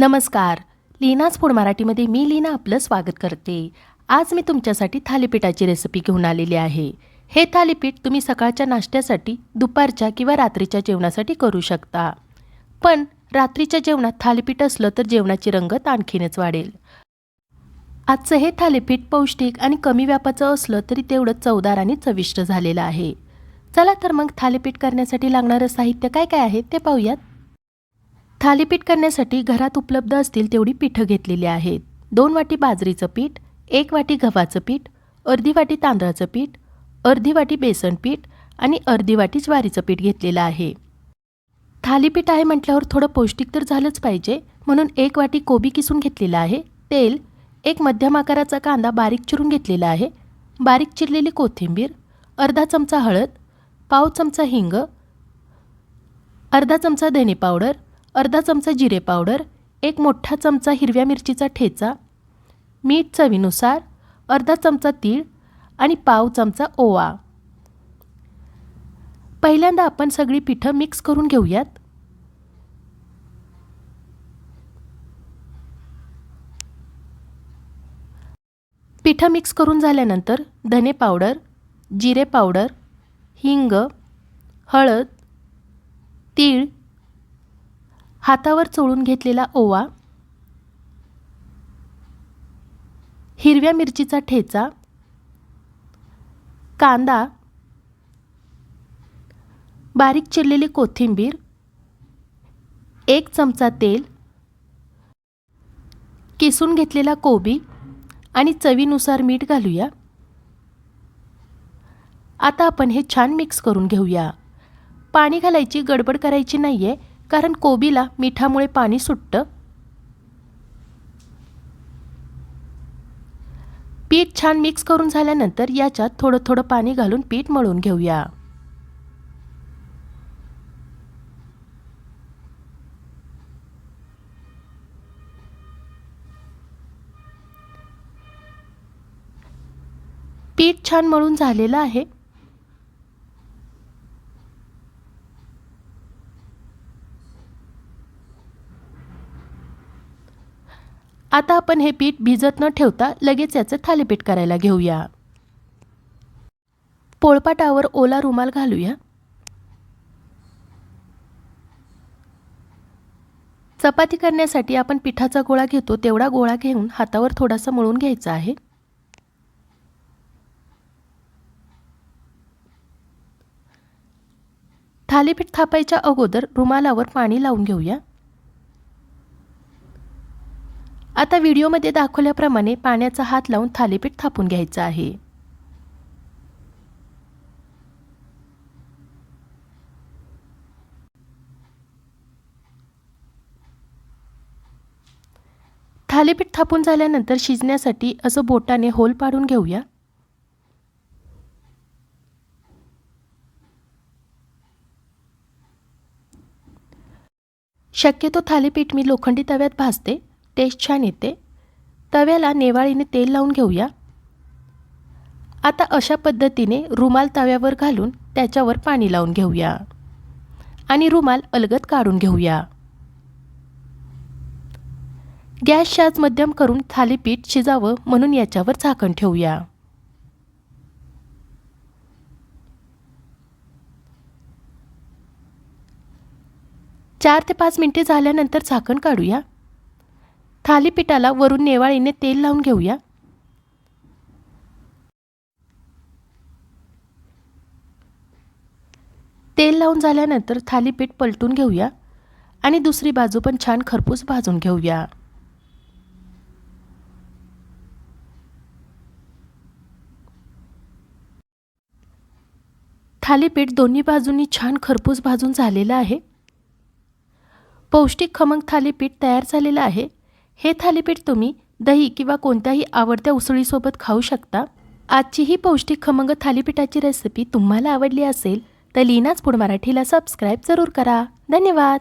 नमस्कार. लीनाच फूड मराठीमध्ये मी लीना आपलं स्वागत करते. आज मी तुमच्यासाठी थालीपीठाची रेसिपी घेऊन आलेली आहे. हे थालीपीठ तुम्ही सकाळच्या नाश्त्यासाठी दुपारच्या किंवा रात्रीच्या जेवणासाठी करू शकता. पण रात्रीच्या जेवणात थालीपीठ असलं तर जेवणाची रंगत आणखीनच वाढेल. आजचं हे थालीपीठ पौष्टिक आणि कमी व्यापाचं असलं तरी तेवढं चवदार आणि चविष्ट झालेलं आहे. चला तर मग थालीपीठ करण्यासाठी लागणारं साहित्य काय काय आहे ते पाहूयात. थालीपीठ करण्यासाठी घरात उपलब्ध असतील तेवढी पिठं घेतलेली आहेत. दोन वाटी बाजरीचं पीठ एक वाटी गव्हाचं पीठ अर्धी वाटी तांदळाचं पीठ अर्धी वाटी बेसन पीठ आणि अर्धी वाटी ज्वारीचं पीठ घेतलेलं आहे. थालीपीठ आहे म्हटल्यावर थोडं पौष्टिक तर झालंच पाहिजे म्हणून एक वाटी कोबी किसून घेतलेला आहे. तेल एक मध्यम आकाराचा कांदा बारीक चिरून घेतलेला आहे. बारीक चिरलेली कोथिंबीर अर्धा चमचा हळद पाव चमचा हिंग अर्धा चमचा धने पावडर अर्धा चमचा जिरे पावडर एक मोठा चमचा हिरव्या मिरचीचा ठेचा मीठ चवीनुसार अर्धा चमचा तीळ आणि पाव चमचा ओवा. पहिल्यांदा आपण सगळी पिठं मिक्स करून घेऊयात. पिठं मिक्स करून झाल्यानंतर धने पावडर जिरे पावडर हिंग हळद तीळ हातावर चोळून घेतलेला ओवा हिरव्या मिरचीचा ठेचा कांदा बारीक चिरलेली कोथिंबीर एक चमचा तेल किसून घेतलेला कोबी आणि चवीनुसार मीठ घालूया. आता आपण हे छान मिक्स करून घेऊया. पाणी घालायची गडबड करायची नाही आहे कारण कोबीला मिठामुळे पाणी सुटतं. पीठ छान मिक्स करून झाल्यानंतर याच्यात थोडं थोडं पाणी घालून पीठ मळून घेऊया. पीठ छान मळून झालेलं आहे. आता आपण हे पीठ भिजत न ठेवता लगेच याचं थालीपीठ करायला घेऊया. पोळपाटावर ओला रुमाल घालूया. चपाती करण्यासाठी आपण पिठाचा गोळा घेतो तेवढा गोळा घेऊन हातावर थोडासा मळून घ्यायचा आहे. थालीपीठ थापायच्या अगोदर रुमालावर पाणी लावून घेऊया. आता व्हिडिओमध्ये दाखवल्याप्रमाणे पाण्याचा हात लावून थालीपीठ थापून घ्यायचं आहे. थालीपीठ थापून झाल्यानंतर शिजण्यासाठी असं बोटाने होल पाडून घेऊया. शक्यतो थालीपीठ मी लोखंडी तव्यात भाजते. टेस्ट छान येते तव्याला नेवाळीने तेल लावून घेऊया. आता अशा पद्धतीने रुमाल तव्यावर घालून त्याच्यावर पाणी लावून घेऊया. आणि रुमाल अलगद काढून घेऊया. गॅस शाज मध्यम करून थालीपीठ शिजावं म्हणून याच्यावर झाकण ठेवूया. चार ते पाच मिनटे झाल्यानंतर झाकण काढूया. थालीपीठाला वरून नेवाळीने तेल लावून घेऊया. तेल लावून झाल्यानंतर थालीपीठ पलटून घेऊया आणि दुसरी बाजू पण छान खरपूस भाजून घेऊया. थालीपीठ दोन्ही बाजूंनी छान खरपूस भाजून झालेलं आहे. पौष्टिक खमंग थालीपीठ तयार झालेलं आहे. हे थालीपीठ तुम्ही दही किंवा कोणत्याही आवडत्या उसळीसोबत खाऊ शकता. आजची ही पौष्टिक खमंग थालीपीठाची रेसिपी तुम्हाला आवडली असेल तर लीनाच फूड मराठीला सबस्क्राईब जरूर करा. धन्यवाद!